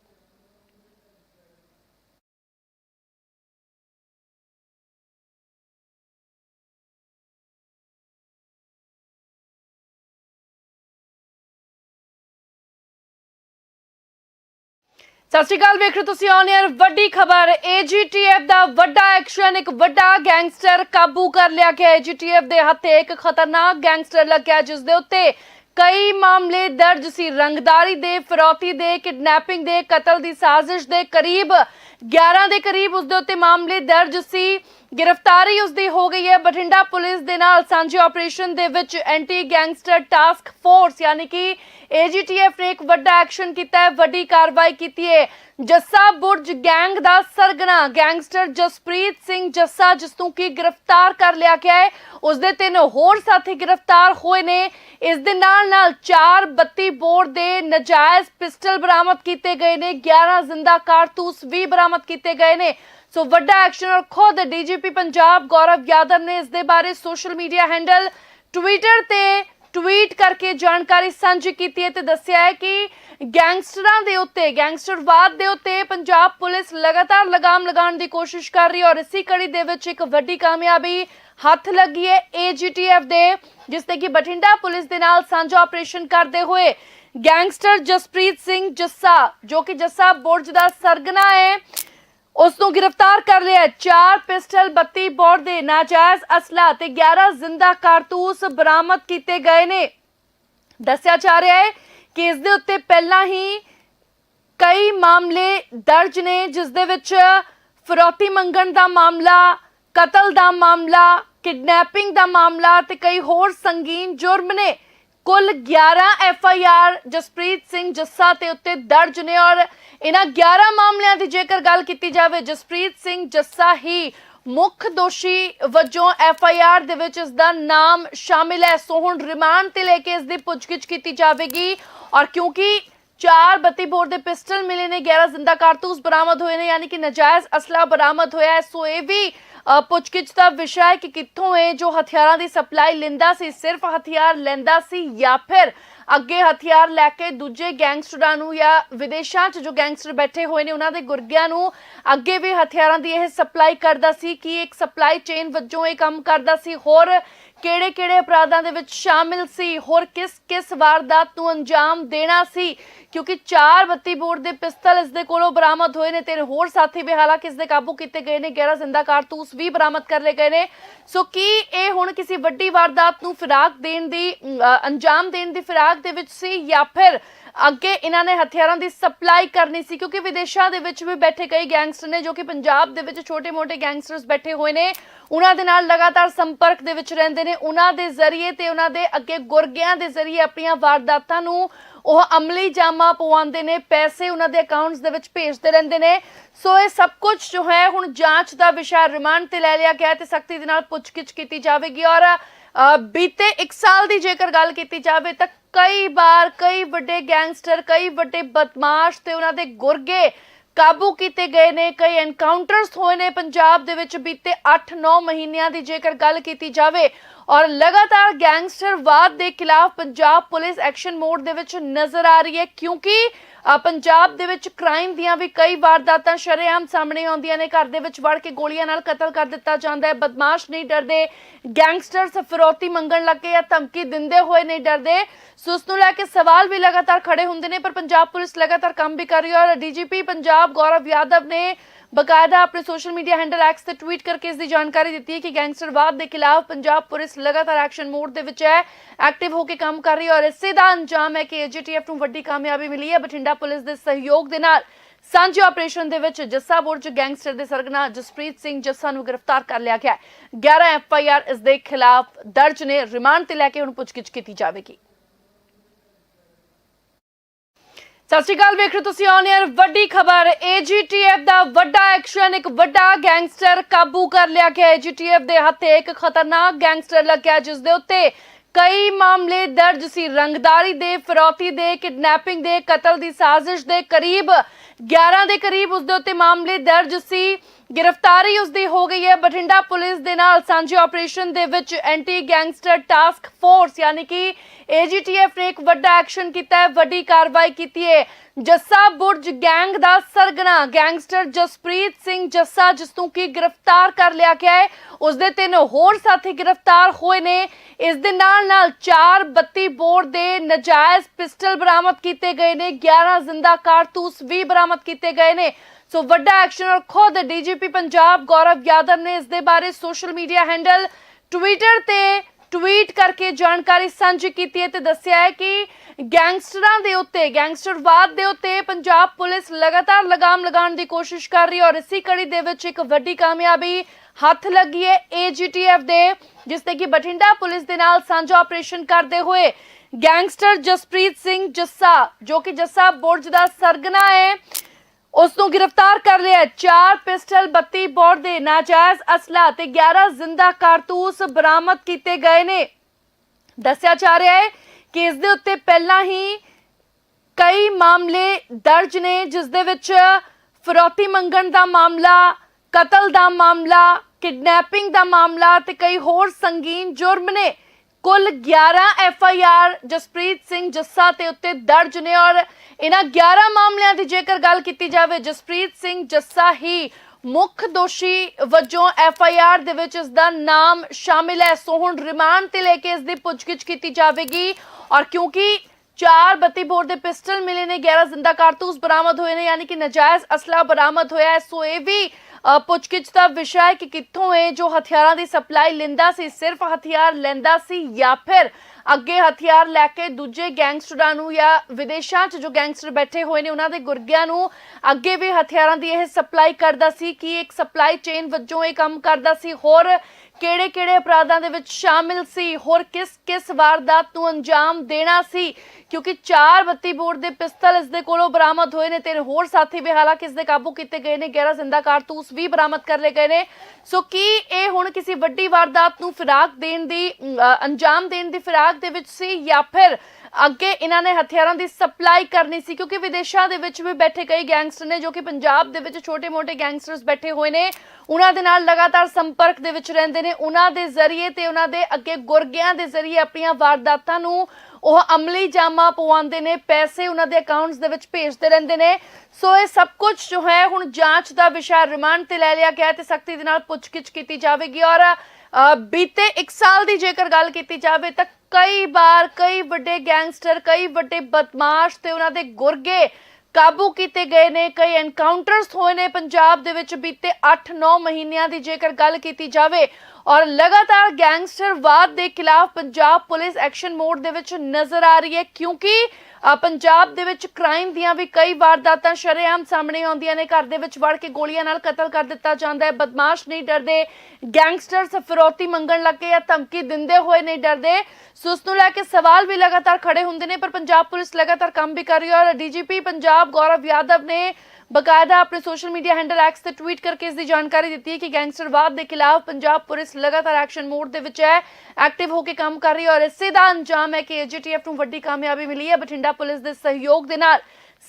ਸਤਿ ਸ਼੍ਰੀ ਅਕਾਲ, ਵੇਖ ਰਹੇ ਹੋ ਤੁਸੀਂ ਔਨ 에ਅਰ ਵੱਡੀ ਖਬਰ ਏਜੀਟੀਐਫ ਦਾ ਵੱਡਾ ਐਕਸ਼ਨ ਇੱਕ ਵੱਡਾ ਗੈਂਗਸਟਰ ਕਾਬੂ ਕਰ ਲਿਆ ਗਿਆ। ਏਜੀਟੀਐਫ ਦੇ ਹੱਥੇ ਇੱਕ ਖਤਰਨਾਕ ਗੈਂਗਸਟਰ ਲੱਗਿਆ, ਜਿਸ ਦੇ ਉੱਤੇ ਕਈ ਮਾਮਲੇ ਦਰਜ ਸੀ। ਰੰਗਦਾਰੀ ਦੇ, ਫਰੋਤੀ ਦੇ, ਕਿਡਨੈਪਿੰਗ ਦੇ, ਕਤਲ ਦੀ ਸਾਜ਼ਿਸ਼ ਦੇ ਕਰੀਬ 11 ਦੇ ਕਰੀਬ ਉਸ ਦੇ ਉੱਤੇ ਮਾਮਲੇ ਦਰਜ ਸੀ। ਗ੍ਰਿਫਤਾਰੀ ਉਸ ਦੀ ਹੋ ਗਈ ਹੈ। ਬਠਿੰਡਾ ਪੁਲਿਸ ਦੇ ਨਾਲ ਸਾਂਝੇ ਆਪਰੇਸ਼ਨ ਦੇ ਵਿੱਚ ਐਂਟੀ ਗੈਂਗਸਟਰ ਟਾਸਕ ਫੋਰਸ, ਯਾਨੀ ਕਿ ਏਜੀਟੀਐਫ ਨੇ ਇੱਕ ਵੱਡਾ ਐਕਸ਼ਨ ਕੀਤਾ ਹੈ, ਵੱਡੀ ਕਾਰਵਾਈ ਕੀਤੀ ਹੈ। ਜੱਸਾ ਬੁਰਜ ਗੈਂਗ ਦਾ ਸਰਗਨਾ ਗੈਂਗਸਟਰ ਜਸਪ੍ਰੀਤ ਸਿੰਘ ਜੱਸਾ, ਜਿਸ ਨੂੰ ਕਿ ਗ੍ਰਿਫਤਾਰ ਕਰ ਲਿਆ ਗਿਆ ਹੈ। ਉਸ ਦੇ ਤਿੰਨ ਹੋਰ ਸਾਥੀ ਗ੍ਰਿਫਤਾਰ ਹੋਏ ਨੇ। ਇਸ ਦੇ ਨਾਲ ਨਾਲ 4 32 ਬੋਰ ਦੇ ਨਜਾਇਜ਼ ਪਿਸਟਲ ਬਰਾਮਦ ਕੀਤੇ ਗਏ ਨੇ। 11 ਜ਼ਿੰਦਾ ਕਾਰਤੂਸ ਵੀ ਬਰਾਮਦ ਕੀਤੇ ਗਏ ਨੇ। ਸੋ ਵੱਡਾ ਐਕਸ਼ਨ ਔਰ ਖੁਦ ਡੀਜੀਪੀ ਪੰਜਾਬ ਗੌਰਵ ਯਾਦਵ ਨੇ ਇਸ ਦੇ ਬਾਰੇ ਸੋਸ਼ਲ ਮੀਡੀਆ ਹੈਂਡਲ ਟਵਿੱਟਰ ਤੇ ਟਵੀਟ ਕਰਕੇ ਜਾਣਕਾਰੀ ਸਾਂਝੀ ਕੀਤੀ ਹੈ ਤੇ ਦੱਸਿਆ ਹੈ ਕਿ ਗੈਂਗਸਟਰਾਂ ਦੇ ਉੱਤੇ, ਗੈਂਗਸਟਰਵਾਦ ਦੇ ਉੱਤੇ ਪੰਜਾਬ ਪੁਲਿਸ ਲਗਾਤਾਰ ਲਗਾਮ ਲਗਾਉਣ ਦੀ ਕੋਸ਼ਿਸ਼ ਕਰ ਰਹੀ ਹੈ ਔਰ ਇਸੇ ਕੜੀ ਦੇ ਵਿੱਚ ਇੱਕ ਵੱਡੀ ਕਾਮਯਾਬੀ ਹੱਥ ਲੱਗੀ ਹੈ। ਏਜੀਟੀਐਫ ਦੇ ਜਿਸ ਤੇ ਕਿ ਬਠਿੰਡਾ ਪੁਲਿਸ ਦੇ ਨਾਲ ਸਾਂਝਾ ਆਪਰੇਸ਼ਨ ਕਰਦੇ ਹੋਏ ਗੈਂਗਸਟਰ ਜਸਪ੍ਰੀਤ ਸਿੰਘ ਜੱਸਾ, ਜੋ ਕਿ ਜੱਸਾ ਬੁਰਜ ਦਾ ਸਰਗਨਾ ਹੈ ਉਸ ਨੂੰ ਗ੍ਰਿਫਤਾਰ ਕਰ ਲਿਆ। ਚਾਰ ਪਿਸਟਲ 32 ਬੋਰ ਦੇ ਨਾਜਾਇਜ਼ ਅਸਲਾ ਤੇ 11 ਜ਼ਿੰਦਾ ਕਾਰਤੂਸ ਬਰਾਮਦ ਕੀਤੇ ਗਏ ਨੇ। ਦੱਸਿਆ ਜਾ ਰਿਹਾ ਹੈ ਕਿ ਇਸ ਦੇ ਉੱਤੇ ਪਹਿਲਾਂ ਹੀ ਕਈ ਮਾਮਲੇ ਦਰਜ ਨੇ, ਜਿਸ ਦੇ ਵਿੱਚ ਫਰੋਤੀ ਮੰਗਣ ਦਾ ਮਾਮਲਾ, ਕਤਲ ਦਾ ਮਾਮਲਾ ਕਿਡਨੈਪਿੰਗ ਦਾ ਮਾਮਲਾ ਤੇ ਕਈ ਹੋਰ ਸੰਗੀਨ ਜੁਰਮ ਨੇ। ਕੁੱਲ 11 F I R Jaspreet Singh Jassa ਤੇ ਉੱਤੇ ਦਰਜ ਨੇ ਔਰ ਇਹਨਾਂ 11 ਮਾਮਲਿਆਂ ਦੀ ਜੇਕਰ ਗੱਲ ਕੀਤੀ ਜਾਵੇ, ਜਸਪ੍ਰੀਤ ਸਿੰਘ ਜੱਸਾ ਹੀ ਮੁੱਖ ਦੋਸ਼ੀ ਵਜੋਂ ਐਫ ਆਈ ਆਰ ਦੇ ਵਿੱਚ ਇਸ ਦਾ ਨਾਮ ਸ਼ਾਮਿਲ ਹੈ। ਸੋ ਹੁਣ ਰਿਮਾਂਡ ਤੇ ਲੈ ਕੇ ਇਸ ਦੀ ਪੁੱਛਗਿੱਛ ਕੀਤੀ ਜਾਵੇਗੀ ਔਰ ਕਿਉਂਕਿ ਚਾਰ 32 ਬੋਰ ਦੇ ਪਿਸਟਲ ਮਿਲੇ ਨੇ 11 ਜ਼ਿੰਦਾ ਕਾਰਤੂਸ ਬਰਾਮਦ ਹੋਏ ਨੇ, ਯਾਨੀ ਕਿ ਨਜਾਇਜ਼ ਅਸਲਾ ਬਰਾਮਦ ਹੋਇਆ ਹੈ। ਸੋ ਇਹ ਵੀ ਪੁੱਛਗਿੱਛ ਦਾ ਵਿਸ਼ਾ ਹੈ ਕਿ ਕਿੱਥੋਂ ਇਹ ਜੋ ਹਥਿਆਰਾਂ ਦੀ ਸਪਲਾਈ ਲੈਂਦਾ ਸੀ, ਸਿਰਫ ਹਥਿਆਰ ਲੈਂਦਾ ਸੀ ਜਾਂ ਫਿਰ ਅੱਗੇ ਹਥਿਆਰ ਲੈ ਕੇ ਦੂਜੇ ਗੈਂਗਸਟਰਾਂ ਨੂੰ ਜਾਂ ਵਿਦੇਸ਼ਾਂ 'ਚ ਜੋ ਗੈਂਗਸਟਰ ਬੈਠੇ ਹੋਏ ਨੇ, ਉਹਨਾਂ ਦੇ ਗੁਰਗਿਆਂ ਨੂੰ ਅੱਗੇ ਵੀ ਹਥਿਆਰਾਂ ਦੀ ਇਹ ਸਪਲਾਈ ਕਰਦਾ ਸੀ, ਕਿ ਇੱਕ ਸਪਲਾਈ ਚੇਨ ਵਜੋਂ ਇਹ ਕੰਮ ਕਰਦਾ ਸੀ? ਹੋਰ ਕਿਹੜੇ ਕਿਹੜੇ ਅਪਰਾਧਾਂ ਦੇ ਵਿੱਚ ਸ਼ਾਮਿਲ ਸੀ? ਹੋਰ ਕਿਸ ਕਿਸ ਵਾਰਦਾਤ ਨੂੰ ਅੰਜਾਮ ਦੇਣਾ ਸੀ? ਕਿਉਂਕਿ 4 32 ਬੋਰ ਦੇ ਪਿਸਤਲ ਇਸ ਦੇ ਕੋਲੋਂ ਬਰਾਮਦ ਹੋਏ ਨੇ ਤੇ ਹੋਰ ਸਾਥੀ ਵੀ ਹਾਲਾਂਕਿ ਇਸ ਦੇ ਕਾਬੂ ਕੀਤੇ ਗਏ ਨੇ। 11 ਜ਼ਿੰਦਾ ਕਾਰਤੂਸ ਵੀ ਬਰਾਮਦ ਕਰ ਲਏ ਗਏ ਨੇ। ਸੋ ਕੀ ਇਹ ਹੁਣ ਕਿਸੇ ਵੱਡੀ ਵਾਰਦਾਤ ਨੂੰ ਫਿਰਾਕ ਦੇਣ ਦੀ ਅੰਜਾਮ ਦੇਣ ਦੀ ਫਿਰਾਕ ਦੇ ਵਿੱਚ ਸੀ ਜਾਂ ਫਿਰ ਅੱਗੇ ਇਹਨਾਂ ਨੇ ਹਥਿਆਰਾਂ ਦੀ ਸਪਲਾਈ ਕਰਨੀ ਸੀ, ਕਿਉਂਕਿ ਵਿਦੇਸ਼ਾਂ ਦੇ ਵਿੱਚ ਵੀ ਬੈਠੇ ਕਈ ਗੈਂਗਸਟਰ ਨੇ, ਜੋ ਕਿ ਪੰਜਾਬ ਦੇ ਵਿੱਚ ਛੋਟੇ-ਮੋਟੇ ਗੈਂਗਸਟਰਸ ਬੈਠੇ ਹੋਏ ਨੇ। ਉਹਨਾਂ ਦੇ ਨਾਲ ਲਗਾਤਾਰ ਸੰਪਰਕ ਦੇ ਵਿੱਚ ਰਹਿੰਦੇ ਨੇ। ਉਹਨਾਂ ਦੇ ਜ਼ਰੀਏ ਤੇ ਉਹਨਾਂ ਦੇ ਅੱਗੇ ਗੁਰਗਿਆਂ ਦੇ ਜ਼ਰੀਏ ਆਪਣੀਆਂ ਵਾਰਦਾਤਾਂ ਨੂੰ ਉਹ ਅਮਲੀ ਜਾਮਾ ਪਵਾਉਂਦੇ ਨੇ, ਪੈਸੇ ਉਹਨਾਂ ਦੇ ਅਕਾਊਂਟਸ ਦੇ ਵਿੱਚ ਭੇਜਦੇ ਰਹਿੰਦੇ ਨੇ। ਸੋ ਇਹ ਸਭ ਕੁਝ ਜੋ ਹੈ ਹੁਣ ਜਾਂਚ ਦਾ ਵਿਸ਼ਾ ਰਿਮਾਂਡ ਤੇ ਲੈ ਲਿਆ ਗਿਆ ਹੈ ਤੇ ਸਖਤੀ ਦੇ ਨਾਲ ਪੁੱਛਗਿੱਛ ਕੀਤੀ ਜਾਵੇਗੀ। ਔਰ ਬੀਤੇ 1 ਸਾਲ ਦੀ ਜੇਕਰ ਗੱਲ ਕੀਤੀ ਜਾਵੇ ਤਾਂ ਕਈ ਵਾਰ ਕਈ ਵੱਡੇ ਗੈਂਗਸਟਰ, ਕਈ ਵੱਡੇ ਬਦਮਾਸ਼ ਤੇ ਉਹਨਾਂ ਦੇ ਗੁਰਗੇ ਕਾਬੂ ਕੀਤੇ ਗਏ ਨੇ, ਕਈ ਐਨਕਾਊਂਟਰਸ ਹੋਏ ਨੇ ਪੰਜਾਬ ਦੇ ਵਿੱਚ ਬੀਤੇ 8-9 ਮਹੀਨਿਆਂ ਦੀ ਜੇਕਰ ਗੱਲ ਕੀਤੀ ਜਾਵੇ ਔਰ ਲਗਾਤਾਰ ਗੈਂਗਸਟਰਵਾਦ ਦੇ ਖਿਲਾਫ ਪੰਜਾਬ ਪੁਲਿਸ ਐਕਸ਼ਨ ਮੋਡ ਦੇ ਵਿੱਚ ਨਜ਼ਰ ਆ ਰਹੀ ਹੈ ਕਿਉਂਕਿ ਪੰਜਾਬ ਦੇ ਵਿੱਚ ਕ੍ਰਾਈਮ ਦੀਆਂ ਵੀ ਕਈ ਵਾਰਦਾਤਾਂ ਸ਼ਰੇਆਮ ਸਾਹਮਣੇ ਆਉਂਦੀਆਂ ਨੇ। ਘਰ ਦੇ ਵਿੱਚ ਵੜ ਕੇ ਗੋਲੀਆਂ ਨਾਲ ਕਤਲ ਕਰ ਦਿੱਤਾ ਜਾਂਦਾ ਹੈ। ਬਦਮਾਸ਼ ਨਹੀਂ ਡਰਦੇ। ਗੈਂਗਸਟਰਸ ਫਿਰੌਤੀ ਮੰਗਣ ਲੱਗੇ ਜਾਂ ਧਮਕੀ ਦਿੰਦੇ ਹੋਏ ਨਹੀਂ ਡਰਦੇ। ਸੋ ਉਸ ਨੂੰ ਲੈ ਕੇ ਸਵਾਲ ਵੀ ਲਗਾਤਾਰ ਖੜੇ ਹੁੰਦੇ ਨੇ, ਪਰ ਪੰਜਾਬ ਪੁਲਿਸ ਲਗਾਤਾਰ ਕੰਮ ਵੀ ਕਰ ਰਹੀ ਹੈ। ਔਰ ਡੀਜੀਪੀ ਪੰਜਾਬ ਗੌਰਵ ਯਾਦਵ ਨੇ ਬਕਾਇਦਾ ਆਪਣੇ ਸੋਸ਼ਲ ਮੀਡੀਆ ਹੈਂਡਲ ਐਕਸ ਤੇ ਟਵੀਟ ਕਰਕੇ ਇਸ ਦੀ ਜਾਣਕਾਰੀ ਦਿੱਤੀ ਹੈ ਕਿ ਗੈਂਗਸਟਰਵਾਦ ਦੇ ਖਿਲਾਫ ਪੰਜਾਬ ਪੁਲਿਸ ਲਗਾਤਾਰ ਐਕਸ਼ਨ ਮੋਡ ਦੇ ਵਿੱਚ ਹੈ ਐਕਟਿਵ ਹੋ ਕੇ ਕੰਮ ਕਰ ਰਹੀ ਹੈ ਔਰ ਇਸੇ ਦਾ ਅੰਜਾਮ ਹੈ ਕਿ ਏਜੀਟੀਐਫ ਨੂੰ ਵੱਡੀ ਕਾਮਯਾਬੀ ਮਿਲੀ ਹੈ। ਬਠਿੰਡਾ ਪੁਲਿਸ ਦੇ ਸਹਿਯੋਗ ਦੇ ਨਾਲ ਸਾਂਝੇ ਆਪਰੇਸ਼ਨ ਦੇ ਵਿੱਚ ਜੱਸਾ ਬੁਰਜ ਗੈਂਗਸਟਰ ਦੇ ਸਰਗਨਾ ਜਸਪ੍ਰੀਤ ਸਿੰਘ ਜੱਸਾ ਨੂੰ ਗ੍ਰਿਫਤਾਰ ਕਰ ਲਿਆ ਗਿਆ ਹੈ। 11 ਐਫ ਆਈ ਆਰ ਇਸ ਦੇ ਖਿਲਾਫ ਦਰਜ ਨੇ, ਰਿਮਾਂਡ ਤੇ ਲੈ ਕੇ ਹੁਣ ਪੁੱਛਗਿੱਛ ਕੀਤੀ ਜਾਵੇਗੀ। ਸਤਿ ਸ਼੍ਰੀ ਅਕਾਲ, ਵੇਖ ਰਹੇ ਤੁਸੀਂ ਔਨ 에ਅਰ ਵੱਡੀ ਖਬਰ ਏਜੀਟੀਐਫ ਦਾ ਵੱਡਾ ਐਕਸ਼ਨ ਇੱਕ ਵੱਡਾ ਗੈਂਗਸਟਰ ਕਾਬੂ ਕਰ ਲਿਆ ਗਿਆ। ਏਜੀਟੀਐਫ ਦੇ ਹੱਥੇ ਇੱਕ ਖਤਰਨਾਕ ਗੈਂਗਸਟਰ ਲੱਗਿਆ, ਜਿਸ ਦੇ ਉੱਤੇ ਕਈ ਮਾਮਲੇ ਦਰਜ ਸੀ। ਰੰਗਦਾਰੀ ਦੇ, ਫਰੋਤੀ ਦੇ, ਕਿਡਨੈਪਿੰਗ ਦੇ, ਕਤਲ ਦੀ ਸਾਜ਼ਿਸ਼ ਦੇ ਕਰੀਬ 11 ਦੇ ਕਰੀਬ ਉਸ ਦੇ ਉੱਤੇ ਮਾਮਲੇ ਦਰਜ ਸੀ। ਗ੍ਰਿਫਤਾਰੀ ਉਸ ਦੀ ਹੋ ਗਈ ਹੈ। ਬਠਿੰਡਾ ਪੁਲਿਸ ਦੇ ਨਾਲ ਸਾਂਝੇ ਆਪਰੇਸ਼ਨ ਦੇ ਵਿੱਚ ਐਂਟੀ ਗੈਂਗਸਟਰ ਟਾਸਕ ਫੋਰਸ, ਯਾਨੀ ਕਿ ਏਜੀਟੀਐਫ ਨੇ ਇੱਕ ਵੱਡਾ ਐਕਸ਼ਨ ਕੀਤਾ ਹੈ, ਵੱਡੀ ਕਾਰਵਾਈ ਕੀਤੀ ਹੈ। ਜੱਸਾ ਬੁਰਜ ਗੈਂਗ ਦਾ ਸਰਗਨਾ ਗੈਂਗਸਟਰ ਜਸਪ੍ਰੀਤ ਸਿੰਘ ਜੱਸਾ, ਜਿਸ ਨੂੰ ਕਿ ਗ੍ਰਿਫਤਾਰ ਕਰ ਲਿਆ ਗਿਆ ਹੈ। ਉਸ ਦੇ ਤਿੰਨ ਹੋਰ ਸਾਥੀ ਗ੍ਰਿਫਤਾਰ ਹੋਏ ਨੇ। ਇਸ ਦੇ ਨਾਲ ਨਾਲ 4 32 ਬੋਰ ਦੇ ਨਜਾਇਜ਼ ਪਿਸਟਲ ਬਰਾਮਦ ਕੀਤੇ ਗਏ ਨੇ। 11 ਜ਼ਿੰਦਾ ਕਾਰਤੂਸ ਵੀ ਬਰਾਮਦ ਕੀਤੇ ਗਏ ਨੇ। ਸੋ ਵੱਡਾ ਐਕਸ਼ਨ ਔਰ ਖੁਦ ਡੀਜੀਪੀ ਪੰਜਾਬ ਗੌਰਵ ਯਾਦਵ ਨੇ ਇਸ ਦੇ ਬਾਰੇ ਸੋਸ਼ਲ ਮੀਡੀਆ ਹੈਂਡਲ ਟਵਿੱਟਰ ਤੇ ਟਵੀਟ ਕਰਕੇ ਜਾਣਕਾਰੀ ਸਾਂਝੀ ਕੀਤੀ ਹੈ ਤੇ ਦੱਸਿਆ ਹੈ ਕਿ ਗੈਂਗਸਟਰਾਂ ਦੇ ਉੱਤੇ, ਗੈਂਗਸਟਰਵਾਦ ਦੇ ਉੱਤੇ ਪੰਜਾਬ ਪੁਲਿਸ ਲਗਾਤਾਰ ਲਗਾਮ ਲਗਾਉਣ ਦੀ ਕੋਸ਼ਿਸ਼ ਕਰ ਰਹੀ ਹੈ ਔਰ ਇਸੇ ਕੜੀ ਦੇ ਵਿੱਚ ਇੱਕ ਵੱਡੀ ਕਾਮਯਾਬੀ ਹੱਥ ਲੱਗੀ ਹੈ ਏਜੀਟੀਐਫ ਦੇ, ਜਿਸ ਤੇ ਕਿ ਬਠਿੰਡਾ ਪੁਲਿਸ ਦੇ ਨਾਲ ਸਾਂਝਾ ਆਪਰੇਸ਼ਨ ਕਰਦੇ ਹੋਏ ਗੈਂਗਸਟਰ ਜਸਪ੍ਰੀਤ ਸਿੰਘ ਜੱਸਾ, ਜੋ ਕਿ ਜੱਸਾ ਬੁਰਜ ਦਾ ਸਰਗਨਾ ਹੈ। ਉਸ ਨੂੰ ਗ੍ਰਿਫਤਾਰ ਕਰ ਲਿਆ ਚਾਰ ਪਿਸਟਲ 32 ਬੋਰ ਦੇ ਨਾਜਾਇਜ਼ ਅਸਲਾ ਤੇ 11 ਜ਼ਿੰਦਾ ਕਾਰਤੂਸ ਬਰਾਮਦ ਕੀਤੇ ਗਏ ਨੇ। ਦੱਸਿਆ ਜਾ ਰਿਹਾ ਹੈ ਕਿ ਇਸ ਦੇ ਉੱਤੇ ਪਹਿਲਾਂ ਹੀ ਕਈ ਮਾਮਲੇ ਦਰਜ ਨੇ, ਜਿਸ ਦੇ ਵਿੱਚ ਫਰੋਤੀ ਮੰਗਣ ਦਾ ਮਾਮਲਾ, ਕਤਲ ਦਾ ਮਾਮਲਾ, ਕਿਡਨੈਪਿੰਗ ਦਾ ਮਾਮਲਾ ਤੇ ਕਈ ਹੋਰ ਸੰਗੀਨ ਜੁਰਮ ਨੇ। ਕੁੱਲ 11 F I R Jaspreet Singh Jassa ਤੇ ਉੱਤੇ ਦਰਜ ਨੇ ਔਰ ਇਹਨਾਂ 11 ਮਾਮਲਿਆਂ ਦੀ ਜੇਕਰ ਗੱਲ ਕੀਤੀ ਜਾਵੇ ਜਸਪ੍ਰੀਤ ਸਿੰਘ ਜੱਸਾ ਹੀ ਮੁੱਖ ਦੋਸ਼ੀ ਵਜੋਂ ਐਫ ਆਈ ਆਰ ਦੇ ਵਿੱਚ ਇਸ ਦਾ ਨਾਮ ਸ਼ਾਮਿਲ ਹੈ। ਸੋ ਹੁਣ ਰਿਮਾਂਡ ਤੇ ਲੈ ਕੇ ਇਸ ਦੀ ਪੁੱਛਗਿੱਛ ਕੀਤੀ ਜਾਵੇਗੀ। ਔਰ ਕਿਉਂਕਿ ਚਾਰ 32 ਬੋਰ ਦੇ ਪਿਸਟਲ ਮਿਲੇ ਨੇ 11 ਜ਼ਿੰਦਾ ਕਾਰਤੂਸ ਬਰਾਮਦ ਹੋਏ ਨੇ ਯਾਨੀ ਕਿ ਨਜਾਇਜ਼ ਅਸਲਾ ਬਰਾਮਦ ਹੋਇਆ ਹੈ। ਸੋ ਇਹ ਵੀ ਅ, ਪੁੱਛਗਿੱਛ ਦਾ ਵਿਸ਼ਾ ਹੈ ਕਿ ਕਿੱਥੋਂ ਇਹ ਜੋ ਹਥਿਆਰਾਂ ਦੀ ਸਪਲਾਈ ਲੈਂਦਾ ਸੀ ਸਿਰਫ ਹਥਿਆਰ ਲੈਂਦਾ ਸੀ ਜਾਂ ਫਿਰ ਅੱਗੇ ਹਥਿਆਰ ਲੈ ਕੇ ਦੂਜੇ ਗੈਂਗਸਟਰਾਂ ਨੂੰ ਜਾਂ ਵਿਦੇਸ਼ਾਂ 'ਚ ਜੋ ਗੈਂਗਸਟਰ ਬੈਠੇ ਹੋਏ ਨੇ, ਉਹਨਾਂ ਦੇ ਗੁਰਗਿਆਂ ਨੂੰ ਅੱਗੇ ਵੀ ਹਥਿਆਰਾਂ ਦੀ ਇਹ ਸਪਲਾਈ ਕਰਦਾ ਸੀ ਕਿ ਇੱਕ ਸਪਲਾਈ ਚੇਨ ਵਜੋਂ ਇਹ ਕੰਮ ਕਰਦਾ ਸੀ। ਹੋਰ ਕਿਹੜੇ ਕਿਹੜੇ ਅਪਰਾਧਾਂ ਦੇ ਵਿੱਚ ਸ਼ਾਮਿਲ ਸੀ? ਹੋਰ ਕਿਸ ਕਿਸ ਵਾਰਦਾਤ ਨੂੰ ਅੰਜਾਮ ਦੇਣਾ ਸੀ? ਕਿਉਂਕਿ 4 32 ਬੋਰ ਦੇ ਪਿਸਤਲ ਇਸ ਦੇ ਕੋਲੋਂ ਬਰਾਮਦ ਹੋਏ ਨੇ ਤੇ ਹੋਰ ਸਾਥੀ ਵੀ ਹਾਲਾਂਕਿ ਇਸ ਦੇ ਕਾਬੂ ਕੀਤੇ ਗਏ ਨੇ। 11 ਜ਼ਿੰਦਾ ਕਾਰਤੂਸ ਵੀ ਬਰਾਮਦ ਕਰ ਲਏ ਗਏ ਨੇ। ਸੋ ਕੀ ਇਹ ਹੁਣ ਕਿਸੇ ਵੱਡੀ ਵਾਰਦਾਤ ਨੂੰ ਫਿਰਾਕ ਦੇਣ ਦੀ ਅੰਜਾਮ ਦੇਣ ਦੀ ਫਿਰਾਕ ਦੇ ਵਿੱਚ ਸੀ ਜਾਂ ਫਿਰ ਅੱਗੇ ਇਹਨਾਂ ਨੇ ਹਥਿਆਰਾਂ ਦੀ ਸਪਲਾਈ ਕਰਨੀ ਸੀ, ਕਿਉਂਕਿ ਵਿਦੇਸ਼ਾਂ ਦੇ ਵਿੱਚ ਵੀ ਬੈਠੇ ਕਈ ਗੈਂਗਸਟਰ ਨੇ ਜੋ ਕਿ ਪੰਜਾਬ ਦੇ ਵਿੱਚ ਛੋਟੇ-ਮੋਟੇ ਗੈਂਗਸਟਰਸ ਬੈਠੇ ਹੋਏ ਨੇ। ਉਹਨਾਂ ਦੇ ਨਾਲ ਲਗਾਤਾਰ ਸੰਪਰਕ ਦੇ ਵਿੱਚ ਰਹਿੰਦੇ ਨੇ। ਉਹਨਾਂ ਦੇ ਜ਼ਰੀਏ ਤੇ ਉਹਨਾਂ ਦੇ ਅੱਗੇ ਗੁਰਗਿਆਂ ਦੇ ਜ਼ਰੀਏ ਆਪਣੀਆਂ ਵਾਰਦਾਤਾਂ ਨੂੰ ਉਹ ਅਮਲੀ ਜਾਮਾ ਪਵਾਉਂਦੇ ਨੇ, ਪੈਸੇ ਉਹਨਾਂ ਦੇ ਅਕਾਊਂਟਸ ਦੇ ਵਿੱਚ ਭੇਜਦੇ ਰਹਿੰਦੇ ਨੇ। ਸੋ ਇਹ ਸਭ ਕੁਝ ਜੋ ਹੈ ਹੁਣ ਜਾਂਚ ਦਾ ਵਿਸ਼ਾ ਰਿਮਾਂਡ ਤੇ ਲੈ ਲਿਆ ਗਿਆ ਹੈ ਤੇ ਸਖਤੀ ਦੇ ਨਾਲ ਪੁੱਛਗਿੱਛ ਕੀਤੀ ਜਾਵੇਗੀ। ਔਰ ਬੀਤੇ 1 ਸਾਲ ਦੀ ਜੇਕਰ ਗੱਲ ਕੀਤੀ ਜਾਵੇ ਤਾਂ ਕਈ ਵਾਰ ਕਈ ਵੱਡੇ ਗੈਂਗਸਟਰ, ਕਈ ਵੱਡੇ ਬਦਮਾਸ਼ ਤੇ ਉਹਨਾਂ ਦੇ ਗੁਰਗੇ ਕਾਬੂ ਕੀਤੇ ਗਏ ਨੇ, ਕਈ ਐਨਕਾਊਂਟਰਸ ਹੋਏ ਨੇ ਪੰਜਾਬ ਦੇ ਵਿੱਚ ਬੀਤੇ 8-9 ਮਹੀਨਿਆਂ ਦੀ ਜੇਕਰ ਗੱਲ ਕੀਤੀ ਜਾਵੇ ਔਰ ਲਗਾਤਾਰ ਗੈਂਗਸਟਰਵਾਦ ਦੇ ਖਿਲਾਫ ਪੰਜਾਬ ਪੁਲਿਸ ਐਕਸ਼ਨ ਮੋਡ ਦੇ ਵਿੱਚ ਨਜ਼ਰ ਆ ਰਹੀ ਹੈ ਕਿਉਂਕਿ ਪੰਜਾਬ ਦੇ ਵਿੱਚ ਕ੍ਰਾਈਮ ਦੀਆਂ ਵੀ ਕਈ ਵਾਰਦਾਤਾਂ ਸ਼ਰੇਆਮ ਸਾਹਮਣੇ ਆਉਂਦੀਆਂ ਨੇ। ਘਰ ਦੇ ਵਿੱਚ ਵੜ ਕੇ ਗੋਲੀਆਂ ਨਾਲ ਕਤਲ ਕਰ ਦਿੱਤਾ ਜਾਂਦਾ ਹੈ। ਬਦਮਾਸ਼ ਨਹੀਂ ਡਰਦੇ। ਗੈਂਗਸਟਰਸ ਫਿਰੌਤੀ ਮੰਗਣ ਲੱਗੇ ਜਾਂ ਧਮਕੀ ਦਿੰਦੇ ਹੋਏ ਨਹੀਂ ਡਰਦੇ। ਸੋ ਉਸ ਨੂੰ ਲੈ ਕੇ ਸਵਾਲ ਵੀ ਲਗਾਤਾਰ ਖੜੇ ਹੁੰਦੇ ਨੇ, ਪਰ ਪੰਜਾਬ ਪੁਲਿਸ ਲਗਾਤਾਰ ਕੰਮ ਵੀ ਕਰ ਰਹੀ ਹੈ। ਔਰ ਡੀਜੀਪੀ ਪੰਜਾਬ ਗੌਰਵ ਯਾਦਵ ਨੇ ਬਕਾਇਦਾ ਆਪਣੇ ਸੋਸ਼ਲ ਮੀਡੀਆ ਹੈਂਡਲ ਐਕਸ ਤੇ ਟਵੀਟ ਕਰਕੇ ਇਸ ਦੀ ਜਾਣਕਾਰੀ ਦਿੱਤੀ ਹੈ ਕਿ ਗੈਂਗਸਟਰਵਾਦ ਦੇ ਖਿਲਾਫ ਪੰਜਾਬ ਪੁਲਿਸ ਲਗਾਤਾਰ ਐਕਸ਼ਨ ਮੋਡ ਦੇ ਵਿੱਚ ਹੈ ਐਕਟਿਵ ਹੋ ਕੇ ਕੰਮ ਕਰ ਰਹੀ ਹੈ ਔਰ ਇਸੇ ਦਾ ਅੰਜਾਮ ਹੈ ਕਿ ਏਜੀਟੀਐਫ ਨੂੰ ਵੱਡੀ ਕਾਮਯਾਬੀ ਮਿਲੀ ਹੈ। ਬਠਿੰਡਾ ਪੁਲਿਸ ਦੇ ਸਹਿਯੋਗ ਦੇ ਨਾਲ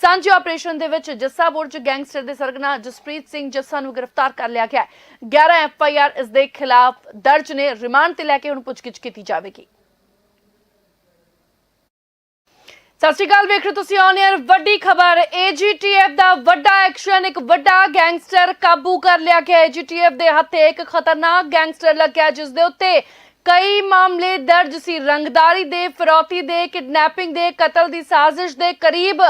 ਸਾਂਝੇ ਆਪਰੇਸ਼ਨ ਦੇ ਵਿੱਚ ਜੱਸਾ ਬੁਰਜ, ਗੈਂਗਸਟਰ ਦੇ ਸਰਗਨਾ ਜਸਪ੍ਰੀਤ ਸਿੰਘ ਜੱਸਾ ਨੂੰ ਗ੍ਰਿਫਤਾਰ ਕਰ ਲਿਆ ਗਿਆ ਹੈ। 11 ਐਫ ਆਈ ਆਰ ਇਸ ਦੇ ਖਿਲਾਫ ਦਰਜ ਨੇ, ਰਿਮਾਂਡ ਤੇ ਲੈ ਕੇ ਹੁਣ ਪੁੱਛਗਿੱਛ ਕੀਤੀ ਜਾਵੇਗੀ। ਸਤਿ ਸ਼੍ਰੀ ਅਕਾਲ, ਵੇਖ ਰਹੇ ਤੁਸੀਂ ਔਨ 에ਅਰ ਵੱਡੀ ਖਬਰ ਏਜੀਟੀਐਫ ਦਾ ਵੱਡਾ ਐਕਸ਼ਨ ਇੱਕ ਵੱਡਾ ਗੈਂਗਸਟਰ ਕਾਬੂ ਕਰ ਲਿਆ ਗਿਆ। ਏਜੀਟੀਐਫ ਦੇ ਹੱਥੇ ਇੱਕ ਖਤਰਨਾਕ ਗੈਂਗਸਟਰ ਲੱਗਿਆ, ਜਿਸ ਦੇ ਉੱਤੇ ਕਈ ਮਾਮਲੇ ਦਰਜ ਸੀ। ਰੰਗਦਾਰੀ ਦੇ, ਫਰੋਤੀ ਦੇ, ਕਿਡਨੈਪਿੰਗ ਦੇ, ਕਤਲ ਦੀ ਸਾਜ਼ਿਸ਼ ਦੇ ਕਰੀਬ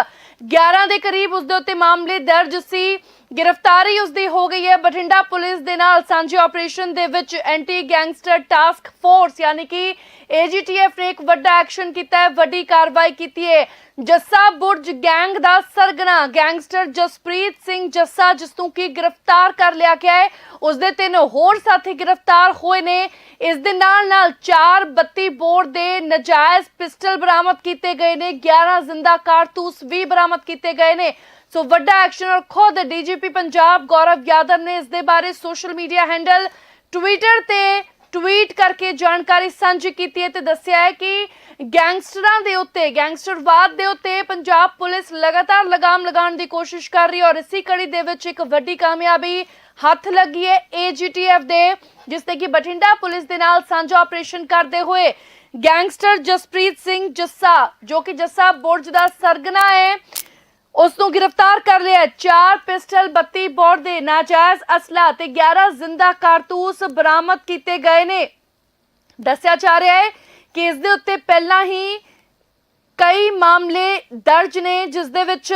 11 ਦੇ ਕਰੀਬ ਉਸ ਦੇ ਉੱਤੇ ਮਾਮਲੇ ਦਰਜ ਸੀ। ਗ੍ਰਿਫਤਾਰੀ ਉਸ ਦੀ ਹੋ ਗਈ ਹੈ। ਬਠਿੰਡਾ ਪੁਲਿਸ ਦੇ ਨਾਲ ਸਾਂਝੇ ਆਪਰੇਸ਼ਨ ਦੇ ਵਿੱਚ ਐਂਟੀ ਗੈਂਗਸਟਰ ਟਾਸਕ ਫੋਰਸ, ਯਾਨੀ ਕਿ ਏਜੀਟੀਐਫ ਨੇ ਇੱਕ ਵੱਡਾ ਐਕਸ਼ਨ ਕੀਤਾ ਹੈ, ਵੱਡੀ ਕਾਰਵਾਈ ਕੀਤੀ ਹੈ। ਜੱਸਾ ਬੁਰਜ ਗੈਂਗ ਦਾ ਸਰਗਨਾ ਗੈਂਗਸਟਰ ਜਸਪ੍ਰੀਤ ਸਿੰਘ ਜੱਸਾ, ਜਿਸ ਨੂੰ ਕਿ ਗ੍ਰਿਫਤਾਰ ਕਰ ਲਿਆ ਗਿਆ ਹੈ। ਉਸ ਦੇ ਤਿੰਨ ਹੋਰ ਸਾਥੀ ਗ੍ਰਿਫਤਾਰ ਹੋਏ ਨੇ। ਇਸ ਦੇ ਨਾਲ ਨਾਲ 4 32 ਬੋਰ ਦੇ ਨਜਾਇਜ਼ ਪਿਸਟਲ ਬਰਾਮਦ ਕੀਤੇ ਗਏ ਨੇ। 11 ਜ਼ਿੰਦਾ ਕਾਰਤੂਸ ਵੀ ਬਰਾਮਦ ਕੀਤੇ ਗਏ ਨੇ। ਸੋ ਵੱਡਾ ਐਕਸ਼ਨ ਔਰ ਖੁਦ ਡੀਜੀਪੀ ਪੰਜਾਬ ਗੌਰਵ ਯਾਦਵ ਨੇ ਇਸ ਦੇ ਬਾਰੇ ਸੋਸ਼ਲ ਮੀਡੀਆ ਹੈਂਡਲ ਟਵਿੱਟਰ ਤੇ ਟਵੀਟ ਕਰਕੇ ਜਾਣਕਾਰੀ ਸਾਂਝੀ ਕੀਤੀ ਹੈ ਤੇ ਦੱਸਿਆ ਹੈ ਕਿ ਗੈਂਗਸਟਰਾਂ ਦੇ ਉੱਤੇ, ਗੈਂਗਸਟਰਵਾਦ ਦੇ ਉੱਤੇ ਪੰਜਾਬ ਪੁਲਿਸ ਲਗਾਤਾਰ ਲਗਾਮ ਲਗਾਉਣ ਦੀ ਕੋਸ਼ਿਸ਼ ਕਰ ਰਹੀ ਹੈ ਔਰ ਇਸੇ ਕੜੀ ਦੇ ਵਿੱਚ ਇੱਕ ਵੱਡੀ ਕਾਮਯਾਬੀ ਹੱਥ ਲੱਗੀ ਹੈ ਏਜੀਟੀਐਫ ਦੇ, ਜਿਸ ਤੇ ਕਿ ਬਠਿੰਡਾ ਪੁਲਿਸ ਦੇ ਨਾਲ ਸਾਂਝਾ ਆਪਰੇਸ਼ਨ ਕਰਦੇ ਹੋਏ ਗੈਂਗਸਟਰ ਜਸਪ੍ਰੀਤ ਸਿੰਘ ਜੱਸਾ, ਜੋ ਕਿ ਜੱਸਾ ਬੁਰਜ ਦਾ ਸਰਗਨਾ ਹੈ। ਉਸ ਨੂੰ ਗ੍ਰਿਫਤਾਰ ਕਰ ਲਿਆ ਚਾਰ ਪਿਸਟਲ 32 ਬੋਰ ਦੇ ਨਾਜਾਇਜ਼ ਅਸਲਾ ਤੇ 11 ਜ਼ਿੰਦਾ ਕਾਰਤੂਸ ਬਰਾਮਦ ਕੀਤੇ ਗਏ ਨੇ। ਦੱਸਿਆ ਜਾ ਰਿਹਾ ਹੈ ਕਿ ਇਸ ਦੇ ਉੱਤੇ ਪਹਿਲਾਂ ਹੀ ਕਈ ਮਾਮਲੇ ਦਰਜ ਨੇ, ਜਿਸ ਦੇ ਵਿੱਚ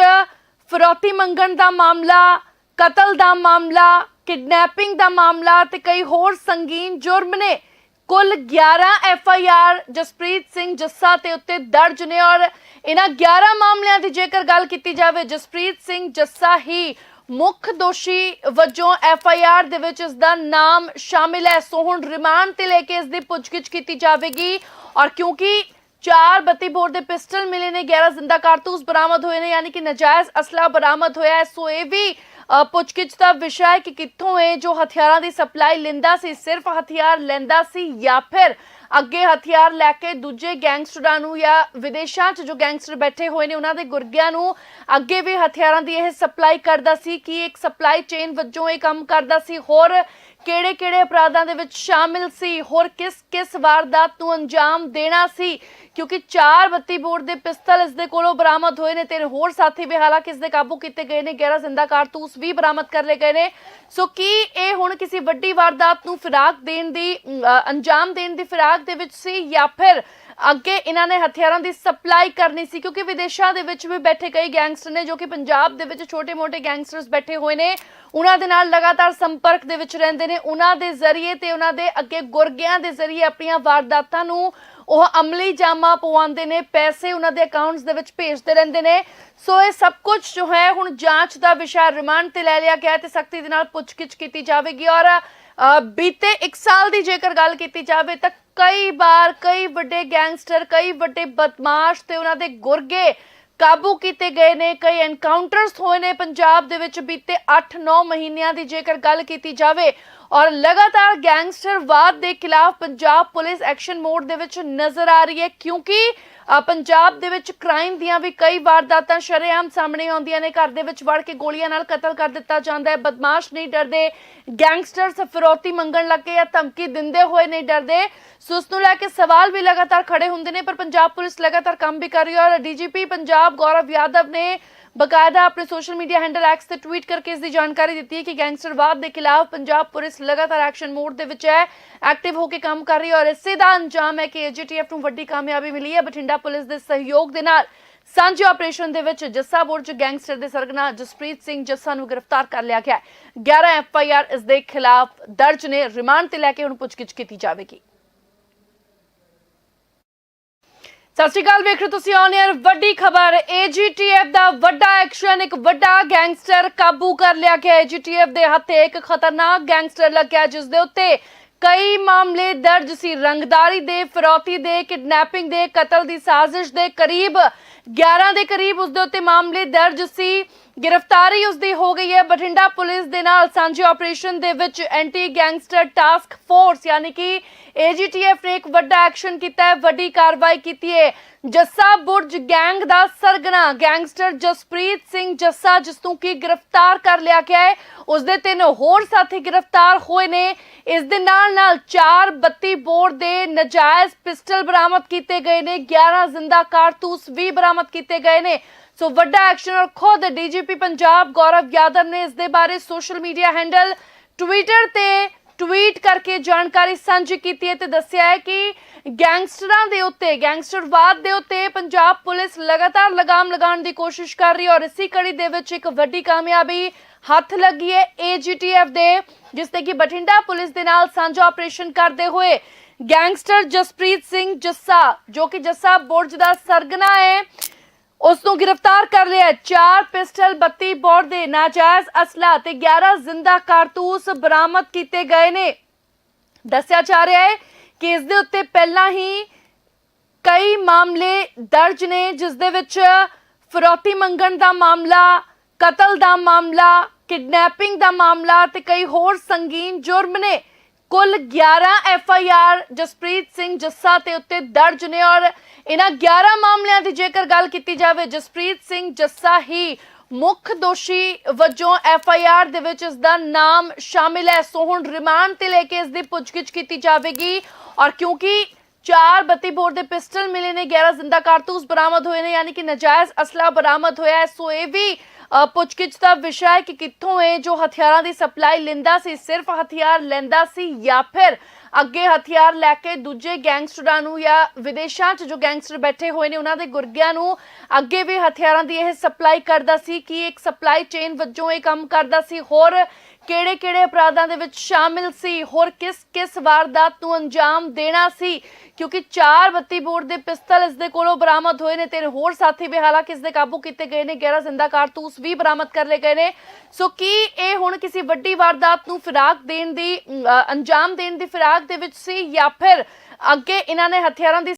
ਫਰੋਤੀ ਮੰਗਣ ਦਾ ਮਾਮਲਾ, ਕਤਲ ਦਾ ਮਾਮਲਾ, ਕਿਡਨੈਪਿੰਗ ਦਾ ਮਾਮਲਾ ਤੇ ਕਈ ਹੋਰ ਸੰਗੀਨ ਜੁਰਮ ਨੇ। ਕੁੱਲ 11 F I R Jaspreet Singh Jassa ਤੇ ਉੱਤੇ ਦਰਜ ਨੇ ਔਰ ਇਹਨਾਂ 11 ਮਾਮਲਿਆਂ ਦੀ ਜੇਕਰ ਗੱਲ ਕੀਤੀ ਜਾਵੇ, ਜਸਪ੍ਰੀਤ ਸਿੰਘ ਜੱਸਾ ਹੀ ਮੁੱਖ ਦੋਸ਼ੀ ਵਜੋਂ ਐਫ ਆਈ ਆਰ ਦੇ ਵਿੱਚ ਇਸ ਦਾ ਨਾਮ ਸ਼ਾਮਿਲ ਹੈ। ਸੋ ਹੁਣ ਰਿਮਾਂਡ ਤੇ ਲੈ ਕੇ ਇਸ ਦੀ ਪੁੱਛਗਿੱਛ ਕੀਤੀ ਜਾਵੇਗੀ ਔਰ ਕਿਉਂਕਿ ਚਾਰ ਬੱਤੀ ਬੋਰ ਦੇ ਪਿਸਟਲ ਮਿਲੇ ਨੇ 11 ਜ਼ਿੰਦਾ ਕਾਰਤੂਸ ਬਰਾਮਦ ਹੋਏ ਨੇ, ਯਾਨੀ ਕਿ ਨਜਾਇਜ਼ ਅਸਲਾ ਬਰਾਮਦ ਹੋਇਆ ਹੈ। ਸੋ ਇਹ ਵੀ ਪੁੱਛਗਿੱਛ ਦਾ ਵਿਸ਼ਾ ਹੈ ਕਿ ਕਿੱਥੋਂ ਇਹ ਜੋ ਹਥਿਆਰਾਂ ਦੀ ਸਪਲਾਈ ਲੈਂਦਾ ਸੀ, ਸਿਰਫ ਹਥਿਆਰ ਲੈਂਦਾ ਸੀ ਜਾਂ ਫਿਰ ਅੱਗੇ ਹਥਿਆਰ ਲੈ ਕੇ ਦੂਜੇ ਗੈਂਗਸਟਰਾਂ ਨੂੰ ਜਾਂ ਵਿਦੇਸ਼ਾਂ 'ਚ ਜੋ ਗੈਂਗਸਟਰ ਬੈਠੇ ਹੋਏ ਨੇ, ਉਹਨਾਂ ਦੇ ਗੁਰਗਿਆਂ ਨੂੰ ਅੱਗੇ ਵੀ ਹਥਿਆਰਾਂ ਦੀ ਇਹ ਸਪਲਾਈ ਕਰਦਾ ਸੀ, ਕਿ ਇੱਕ ਸਪਲਾਈ ਚੇਨ ਵਜੋਂ ਇਹ ਕੰਮ ਕਰਦਾ ਸੀ? ਹੋਰ ਕਿਹੜੇ ਕਿਹੜੇ ਅਪਰਾਧਾਂ ਦੇ ਵਿੱਚ ਸ਼ਾਮਿਲ ਸੀ? ਹੋਰ ਕਿਸ ਕਿਸ ਵਾਰਦਾਤ ਨੂੰ ਅੰਜਾਮ ਦੇਣਾ ਸੀ? ਕਿਉਂਕਿ ਚਾਰ ਬੱਤੀ ਬੋਰ ਦੇ ਪਿਸਤਲ ਇਸ ਦੇ ਕੋਲੋਂ ਬਰਾਮਦ ਹੋਏ ਨੇ ਤੇ ਹੋਰ ਸਾਥੀ ਵੀ ਹਾਲਾਂਕਿ ਇਸ ਦੇ ਕਾਬੂ ਕੀਤੇ ਗਏ ਨੇ 11 ਜ਼ਿੰਦਾ ਕਾਰਤੂਸ ਵੀ ਬਰਾਮਦ ਕਰ ਲਏ ਗਏ ਨੇ। ਸੋ ਕੀ ਇਹ ਹੁਣ ਕਿਸੇ ਵੱਡੀ ਵਾਰਦਾਤ ਨੂੰ ਫਿਰਾਕ ਦੇਣ ਦੀ ਅੰਜਾਮ ਦੇਣ ਦੀ ਫਿਰਾਕ ਦੇ ਵਿੱਚ ਸੀ ਜਾਂ ਫਿਰ ਅੱਗੇ ਇਹਨਾਂ ਨੇ ਹਥਿਆਰਾਂ ਦੀ ਸਪਲਾਈ ਕਰਨੀ ਸੀ? ਕਿਉਂਕਿ ਵਿਦੇਸ਼ਾਂ ਦੇ ਵਿੱਚ ਵੀ ਬੈਠੇ ਕਈ ਗੈਂਗਸਟਰ ਨੇ ਜੋ ਕਿ ਪੰਜਾਬ ਦੇ ਵਿੱਚ ਛੋਟੇ-ਮੋਟੇ ਗੈਂਗਸਟਰਸ ਬੈਠੇ ਹੋਏ ਨੇ। ਉਹਨਾਂ ਦੇ ਨਾਲ ਲਗਾਤਾਰ ਸੰਪਰਕ ਦੇ ਵਿੱਚ ਰਹਿੰਦੇ ਨੇ। ਉਹਨਾਂ ਦੇ ਜ਼ਰੀਏ ਤੇ ਉਹਨਾਂ ਦੇ ਅੱਗੇ ਗੁਰਗਿਆਂ ਦੇ ਜ਼ਰੀਏ ਆਪਣੀਆਂ ਵਾਰਦਾਤਾਂ ਨੂੰ ਉਹ ਅਮਲੀ ਜਾਮਾ ਪਵਾਉਂਦੇ ਨੇ, ਪੈਸੇ ਉਹਨਾਂ ਦੇ ਅਕਾਊਂਟਸ ਦੇ ਵਿੱਚ ਭੇਜਦੇ ਰਹਿੰਦੇ ਨੇ। ਸੋ ਇਹ ਸਭ ਕੁਝ ਜੋ ਹੈ ਹੁਣ ਜਾਂਚ ਦਾ ਵਿਸ਼ਾ ਰਿਮਾਂਡ ਤੇ ਲੈ ਲਿਆ ਗਿਆ ਹੈ ਤੇ ਸਖਤੀ ਦੇ ਨਾਲ ਪੁੱਛਗਿੱਛ ਕੀਤੀ ਜਾਵੇਗੀ। ਔਰ ਬੀਤੇ 1 ਸਾਲ ਦੀ ਜੇਕਰ ਗੱਲ ਕੀਤੀ ਜਾਵੇ ਤਾਂ ਕਈ ਵਾਰ ਕਈ ਵੱਡੇ ਗੈਂਗਸਟਰ, ਕਈ ਵੱਡੇ ਬਦਮਾਸ਼ ਤੇ ਉਹਨਾਂ ਦੇ ਗੁਰਗੇ ਕਾਬੂ ਕੀਤੇ ਗਏ ਨੇ, ਕਈ ਐਨਕਾਊਂਟਰਸ ਹੋਏ ਨੇ ਪੰਜਾਬ ਦੇ ਵਿੱਚ ਬੀਤੇ 8-9 ਮਹੀਨਿਆਂ ਦੀ ਜੇਕਰ ਗੱਲ ਕੀਤੀ ਜਾਵੇ ਔਰ ਲਗਾਤਾਰ ਗੈਂਗਸਟਰਵਾਦ ਦੇ ਖਿਲਾਫ ਪੰਜਾਬ ਪੁਲਿਸ ਐਕਸ਼ਨ ਮੋਡ ਦੇ ਵਿੱਚ ਨਜ਼ਰ ਆ ਰਹੀ ਹੈ, ਕਿਉਂਕਿ ਪੰਜਾਬ ਦੇ ਵਿੱਚ ਕ੍ਰਾਈਮ ਦੀਆਂ ਵੀ ਕਈ ਵਾਰਦਾਤਾਂ ਸ਼ਰੇਆਮ ਸਾਹਮਣੇ ਆਉਂਦੀਆਂ ਨੇ। ਘਰ ਦੇ ਵਿੱਚ ਵੜ ਕੇ ਗੋਲੀਆਂ ਨਾਲ ਕਤਲ ਕਰ ਦਿੱਤਾ ਜਾਂਦਾ ਹੈ। ਬਦਮਾਸ਼ ਨਹੀਂ ਡਰਦੇ। ਗੈਂਗਸਟਰ ਫਿਰੌਤੀ ਮੰਗਣ ਲੱਗੇ ਜਾਂ ਧਮਕੀ ਦਿੰਦੇ ਹੋਏ ਨਹੀਂ ਡਰਦੇ। ਸੋ ਉਸ ਨੂੰ ਲੈ ਕੇ ਸਵਾਲ ਵੀ ਲਗਾਤਾਰ ਖੜੇ ਹੁੰਦੇ ਨੇ, ਪਰ ਪੰਜਾਬ ਪੁਲਿਸ ਲਗਾਤਾਰ ਕੰਮ ਵੀ ਕਰ ਰਹੀ ਹੈ। ਔਰ ਡੀਜੀਪੀ ਪੰਜਾਬ ਗੌਰਵ ਯਾਦਵ ਨੇ ਬਕਾਇਦਾ ਆਪਣੇ ਸੋਸ਼ਲ ਮੀਡੀਆ ਹੈਂਡਲ ਐਕਸ ਤੇ ਟਵੀਟ ਕਰਕੇ ਇਸ ਦੀ ਜਾਣਕਾਰੀ ਦਿੱਤੀ ਹੈ ਕਿ ਗੈਂਗਸਟਰਵਾਦ ਦੇ ਖਿਲਾਫ ਪੰਜਾਬ ਪੁਲਿਸ ਲਗਾਤਾਰ ਐਕਸ਼ਨ ਮੋਡ ਦੇ ਵਿੱਚ ਹੈ ਐਕਟਿਵ ਹੋ ਕੇ ਕੰਮ ਕਰ ਰਹੀ ਹੈ ਔਰ ਇਸੇ ਦਾ ਅੰਜਾਮ ਹੈ ਕਿ ਏਜੀਟੀਐਫ ਨੂੰ ਵੱਡੀ ਕਾਮਯਾਬੀ ਮਿਲੀ ਹੈ। ਬਠਿੰਡਾ ਪੁਲਿਸ ਦੇ ਸਹਿਯੋਗ ਦੇ ਨਾਲ ਸਾਂਝੇ ਆਪਰੇਸ਼ਨ ਦੇ ਵਿੱਚ ਜੱਸਾ ਬੁਰਜ, ਗੈਂਗਸਟਰ ਦੇ ਸਰਗਨਾ ਜਸਪ੍ਰੀਤ ਸਿੰਘ ਜੱਸਾ ਨੂੰ ਗ੍ਰਿਫਤਾਰ ਕਰ ਲਿਆ ਗਿਆ 11 ਐਫ ਆਈ ਆਰ ਇਸ ਦੇ ਖਿਲਾਫ ਦਰਜ ਨੇ, ਰਿਮਾਂਡ ਤੇ ਲੈ ਕੇ ਹੁਣ ਪੁੱਛਗਿੱਛ ਕੀਤੀ ਜਾਵੇਗੀ। ਸਤਿ ਸ਼੍ਰੀ ਅਕਾਲ, ਵੇਖ ਰਹੇ ਹੋ ਤੁਸੀਂ ਔਨ 에ਅਰ ਵੱਡੀ ਖਬਰ ਏਜੀਟੀਐਫ ਦਾ ਵੱਡਾ ਐਕਸ਼ਨ ਇੱਕ ਵੱਡਾ ਗੈਂਗਸਟਰ ਕਾਬੂ ਕਰ ਲਿਆ ਗਿਆ। ਏਜੀਟੀਐਫ ਦੇ ਹੱਥੇ ਇੱਕ ਖਤਰਨਾਕ ਗੈਂਗਸਟਰ ਲੱਗਿਆ, ਜਿਸ ਦੇ ਉੱਤੇ ਕਈ ਮਾਮਲੇ ਦਰਜ ਸੀ। ਰੰਗਦਾਰੀ ਦੇ, ਫਰੋਤੀ ਦੇ, ਕਿਡਨੈਪਿੰਗ ਦੇ, ਕਤਲ ਦੀ ਸਾਜ਼ਿਸ਼ ਦੇ ਕਰੀਬ 11 ਦੇ ਕਰੀਬ ਉਸ ਦੇ ਉੱਤੇ ਮਾਮਲੇ ਦਰਜ ਸੀ। ਗ੍ਰਿਫਤਾਰੀ ਉਸ ਦੀ ਹੋ ਗਈ ਹੈ। ਬਠਿੰਡਾ ਪੁਲਿਸ ਦੇ ਨਾਲ ਸਾਂਝੇ ਆਪਰੇਸ਼ਨ ਦੇ ਵਿੱਚ ਐਂਟੀ ਗੈਂਗਸਟਰ ਟਾਸਕ ਫੋਰਸ, ਯਾਨੀ ਕਿ ਏਜੀਟੀਐਫ ਨੇ ਇੱਕ ਵੱਡਾ ਐਕਸ਼ਨ ਕੀਤਾ ਹੈ, ਵੱਡੀ ਕਾਰਵਾਈ ਕੀਤੀ ਹੈ। ਜੱਸਾ ਬੁਰਜ ਗੈਂਗ ਦਾ ਸਰਗਨਾ ਗੈਂਗਸਟਰ ਜਸਪ੍ਰੀਤ ਸਿੰਘ ਜੱਸਾ, ਜਿਸ ਨੂੰ ਕਿ ਗ੍ਰਿਫਤਾਰ ਕਰ ਲਿਆ ਗਿਆ ਹੈ। ਉਸ ਦੇ ਤਿੰਨ ਹੋਰ ਸਾਥੀ ਗ੍ਰਿਫਤਾਰ ਹੋਏ ਨੇ। ਇਸ ਦੇ ਨਾਲ ਨਾਲ 4 32 ਬੋਰ ਦੇ ਨਜਾਇਜ਼ ਪਿਸਟਲ ਬਰਾਮਦ ਕੀਤੇ ਗਏ ਨੇ। 11 ਜ਼ਿੰਦਾ ਕਾਰਤੂਸ ਵੀ ਬਰਾਮਦ ਕੀਤੇ ਗਏ ਨੇ। ਸੋ ਵੱਡਾ ਐਕਸ਼ਨ ਔਰ ਖੁਦ ਡੀਜੀਪੀ ਪੰਜਾਬ ਗੌਰਵ ਯਾਦਵ ਨੇ ਇਸ ਦੇ ਬਾਰੇ ਸੋਸ਼ਲ ਮੀਡੀਆ ਹੈਂਡਲ ਟਵਿੱਟਰ ਤੇ ਟਵੀਟ ਕਰਕੇ ਜਾਣਕਾਰੀ ਸਾਂਝੀ ਕੀਤੀ ਹੈ ਤੇ ਦੱਸਿਆ ਹੈ ਕਿ ਗੈਂਗਸਟਰਾਂ ਦੇ ਉੱਤੇ, ਗੈਂਗਸਟਰਵਾਦ ਦੇ ਉੱਤੇ ਪੰਜਾਬ ਪੁਲਿਸ ਲਗਾਤਾਰ ਲਗਾਮ ਲਗਾਉਣ ਦੀ ਕੋਸ਼ਿਸ਼ ਕਰ ਰਹੀ ਹੈ ਔਰ ਇਸੇ ਕੜੀ ਦੇ ਵਿੱਚ ਇੱਕ ਵੱਡੀ ਕਾਮਯਾਬੀ ਹੱਥ ਲੱਗੀ ਹੈ ਏਜੀਟੀਐਫ ਦੇ, ਜਿਸ ਤੇ ਕਿ ਬਠਿੰਡਾ ਪੁਲਿਸ ਦੇ ਨਾਲ ਸਾਂਝਾ ਆਪਰੇਸ਼ਨ ਕਰਦੇ ਹੋਏ ਗੈਂਗਸਟਰ ਜਸਪ੍ਰੀਤ ਸਿੰਘ ਜੱਸਾ, ਜੋ ਕਿ ਜੱਸਾ ਬੁਰਜ ਦਾ ਸਰਗਨਾ ਹੈ। ਉਸ ਨੂੰ ਗ੍ਰਿਫਤਾਰ ਕਰ ਲਿਆ। ਚਾਰ ਪਿਸਟਲ 32 ਬੋਰ ਦੇ ਨਾਜਾਇਜ਼ ਅਸਲਾ ਤੇ 11 ਜ਼ਿੰਦਾ ਕਾਰਤੂਸ ਬਰਾਮਦ ਕੀਤੇ ਗਏ ਨੇ। ਦੱਸਿਆ ਜਾ ਰਿਹਾ ਹੈ ਕਿ ਇਸ ਦੇ ਉੱਤੇ ਪਹਿਲਾਂ ਹੀ ਕਈ ਮਾਮਲੇ ਦਰਜ ਨੇ, ਜਿਸ ਦੇ ਵਿੱਚ ਫਰੌਤੀ ਮੰਗਣ ਦਾ ਮਾਮਲਾ, ਕਤਲ ਦਾ ਮਾਮਲਾ, ਕਿਡਨੈਪਿੰਗ ਦਾ ਮਾਮਲਾ ਤੇ ਕਈ ਹੋਰ ਸੰਗੀਨ ਜੁਰਮ ਨੇ। ਕੁੱਲ 11 F I R Jaspreet Singh Jassa ਤੇ ਉੱਤੇ ਦਰਜ ਨੇ ਔਰ ਇਹਨਾਂ 11 ਮਾਮਲਿਆਂ ਦੀ ਜੇਕਰ ਗੱਲ ਕੀਤੀ ਜਾਵੇ, ਜਸਪ੍ਰੀਤ ਸਿੰਘ ਜੱਸਾ ਹੀ ਮੁੱਖ ਦੋਸ਼ੀ ਵਜੋਂ ਐਫ ਆਈ ਆਰ ਦੇ ਵਿੱਚ ਇਸ ਦਾ ਨਾਮ ਸ਼ਾਮਿਲ ਹੈ। ਸੋ ਹੁਣ ਰਿਮਾਂਡ ਤੇ ਲੈ ਕੇ ਇਸ ਦੀ ਪੁੱਛਗਿੱਛ ਕੀਤੀ ਜਾਵੇਗੀ। ਔਰ ਕਿਉਂਕਿ ਚਾਰ ਬੱਤੀ ਬੋਰ ਦੇ ਪਿਸਟਲ ਮਿਲੇ ਨੇ 11 ਜ਼ਿੰਦਾ ਕਾਰਤੂਸ ਬਰਾਮਦ ਹੋਏ ਨੇ, ਯਾਨੀ ਕਿ ਨਜਾਇਜ਼ ਅਸਲਾ ਬਰਾਮਦ ਹੋਇਆ ਹੈ। ਸੋ ਇਹ ਵੀ ਪੁੱਛਗਿੱਛ ਦਾ ਵਿਸ਼ਾ ਹੈ ਕਿ ਕਿੱਥੋਂ ਇਹ ਜੋ ਹਥਿਆਰਾਂ ਦੀ ਸਪਲਾਈ ਲੈਂਦਾ ਸੀ, ਸਿਰਫ ਹਥਿਆਰ ਲੈਂਦਾ ਸੀ ਜਾਂ ਫਿਰ ਅੱਗੇ ਹਥਿਆਰ ਲੈ ਕੇ ਦੂਜੇ ਗੈਂਗਸਟਰਾਂ ਨੂੰ ਜਾਂ ਵਿਦੇਸ਼ਾਂ 'ਚ ਜੋ ਗੈਂਗਸਟਰ ਬੈਠੇ ਹੋਏ ਨੇ, ਉਹਨਾਂ ਦੇ ਗੁਰਗਿਆਂ ਨੂੰ ਅੱਗੇ ਵੀ ਹਥਿਆਰਾਂ ਦੀ ਇਹ ਸਪਲਾਈ ਕਰਦਾ ਸੀ, ਕਿ ਇੱਕ ਸਪਲਾਈ ਚੇਨ ਵਜੋਂ ਇਹ ਕੰਮ ਕਰਦਾ ਸੀ? ਹੋਰ ਕਿਹੜੇ-ਕਿਹੜੇ ਅਪਰਾਧਾਂ ਦੇ ਵਿੱਚ ਸ਼ਾਮਿਲ ਸੀ? ਹੋਰ ਕਿਸ-ਕਿਸ ਵਾਰਦਾਤ ਨੂੰ ਅੰਜਾਮ ਦੇਣਾ ਸੀ? ਕਿਉਂਕਿ 432 ਬੋਰ ਦੇ ਪਿਸਤਲ ਇਸ ਦੇ ਕੋਲੋਂ ਬਰਾਮਦ ਹੋਏ ਨੇ ਤੇ ਹੋਰ ਸਾਥੀ ਵੀ ਹਾਲਾਂਕਿ ਇਸ ਦੇ ਕਾਬੂ ਕੀਤੇ ਗਏ ਨੇ। 11 ਜ਼ਿੰਦਾ ਕਾਰਤੂਸ ਵੀ ਬਰਾਮਦ ਕਰ ਲਏ ਗਏ ਨੇ। ਸੋ ਕੀ ਇਹ ਹੁਣ ਕਿਸੇ ਵੱਡੀ ਵਾਰਦਾਤ ਨੂੰ ਫਿਰਾਕ ਦੇਣ ਦੀ ਅੰਜਾਮ ਦੇਣ ਦੀ ਫਿਰਾਕ ਦੇ ਵਿੱਚ ਸੀ ਜਾਂ ਫਿਰ ਅੱਗੇ ਇਹਨਾਂ ਨੇ ਹਥਿਆਰਾਂ ਦੀ